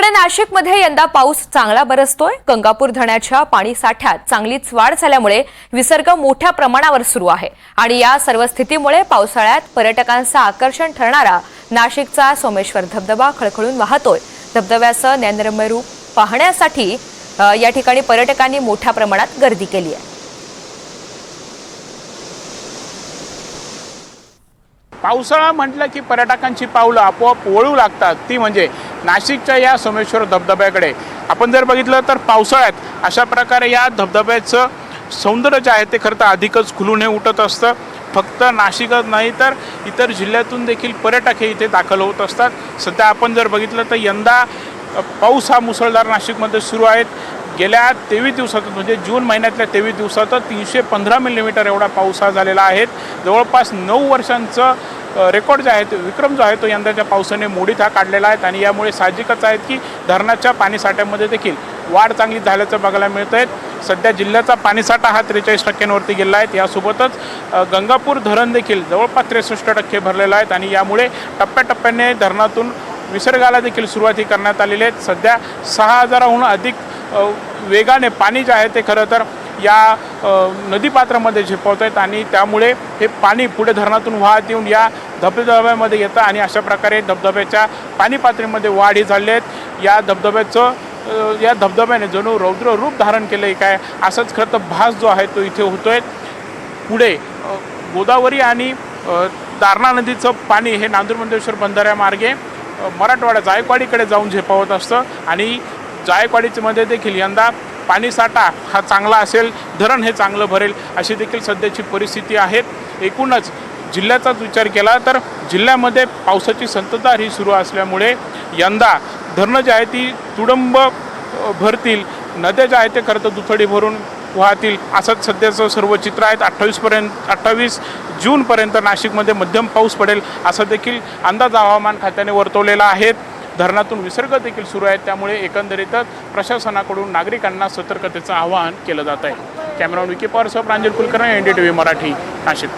इकडे नाशिकमध्ये यंदा पाऊस चांगला बरसतोय. गंगापूर धरणाच्या पाणी साठ्यात चांगलीच वाढ झाल्यामुळे विसर्ग मोठ्या प्रमाणावर सुरू आहे. आणि या सर्व स्थितीमुळे पावसाळ्यात पर्यटकांचं आकर्षण ठरणारा नाशिकचा सोमेश्वर धबधबा खळखळून वाहतोय. धबधब्याचं नैनरम्य रूप पाहण्यासाठी या ठिकाणी पर्यटकांनी मोठ्या प्रमाणात गर्दी केली आहे. पावसाळा म्हटलं की पर्यटकांची पावलं आपोआप वळू लागतात. ती म्हणजे नाशिकच्या या सोमेश्वर धबधब्याकडे. आपण जर बघितलं तर पावसाळ्यात अशा प्रकारे या धबधब्याचं सौंदर्य जे आहे ते खरं तर अधिकच खुलून हे उठत असतं. फक्त नाशिकच नाही तर इतर जिल्ह्यातून देखील पर्यटक हे इथे दाखल होत असतात. सध्या आपण जर बघितलं तर यंदा पाऊस हा मुसळधार नाशिकमध्ये सुरू आहेत गेल्या तेवीस दिवसातच म्हणजे जून महिन्यातल्या तेवीस दिवसातच तीनशे पंधरा मिलीमीटर एवढा पाऊस हा झालेला आहे. जवळपास नऊ वर्षांचं रेकॉर्ड जे आहे विक्रम जो आहे तो यंदाच्या पावसाने मोडीत हा काढलेला आहे आणि यामुळे साहजिकच आहेत की धरणाच्या पाणीसाठ्यामध्ये देखील वाढ चांगली झाल्याचं बघायला मिळत आहे सध्या जिल्ह्याचा पाणीसाठा हा त्रेचाळीस टक्क्यांवरती गेला आहे. यासोबतच गंगापूर धरण देखील जवळपास त्रेसष्ट टक्के भरलेलं आहेत आणि यामुळे टप्प्याटप्प्याने धरणातून विसर्गाला देखील सुरुवाती करण्यात आलेली आहेत सध्या सहा हजाराहून अधिक वेगाने पाणी जे आहे ते खरं तर या नदीपात्रामध्ये झेपवत आहेत आणि त्यामुळे हे पाणी पुढे धरणातून वाहत येऊन या धबधब्यामध्ये येतं आणि अशा प्रकारे धबधब्याच्या पाणी पातळीमध्ये वाढ ही झाली आहेत या धबधब्याचं या धबधब्याने जणू रौद्र रूप धारण केलं आहे काय असंच खरं तर भास जो आहे तो इथे होतोय. पुढे गोदावरी आणि दारणा नदीचं पाणी हे नांदूरमंदेश्वर बंधाऱ्यामार्गे मराठवाडा जायकवाडीकडे जाऊन झेपावत असतं आणि जायकवाडीमध्ये देखील यंदा पाणीसाठा हा चांगला असेल धरण हे चांगलं भरेल अशी देखील सध्याची परिस्थिती आहे. एकूणच जिल्ह्याचाच विचार केला तर जिल्ह्यामध्ये पावसाची संततधार ही सुरू असल्यामुळे यंदा धरणं जी आहे ती तुडंब भरतील. नद्या ज्या आहेत ते खरं तर दुथडी भरून वाहतील. असंच सध्याचं सर्व चित्र आहेत. अठ्ठावीसपर्यंत अठ्ठावीस जूनपर्यंत नाशिकमध्ये मध्यम पाऊस पडेल असं देखील अंदाज हवामान खात्याने वर्तवलेला आहे. धरणातून विसर्ग देखील सुरू आहेत. त्यामुळे एकंदरीतच प्रशासनाकडून नागरिकांना सतर्कतेचं आवाहन केलं जात आहे. Camera Vicky पवारसह Pranjal Kulkarni N D T V Marathi Nashik.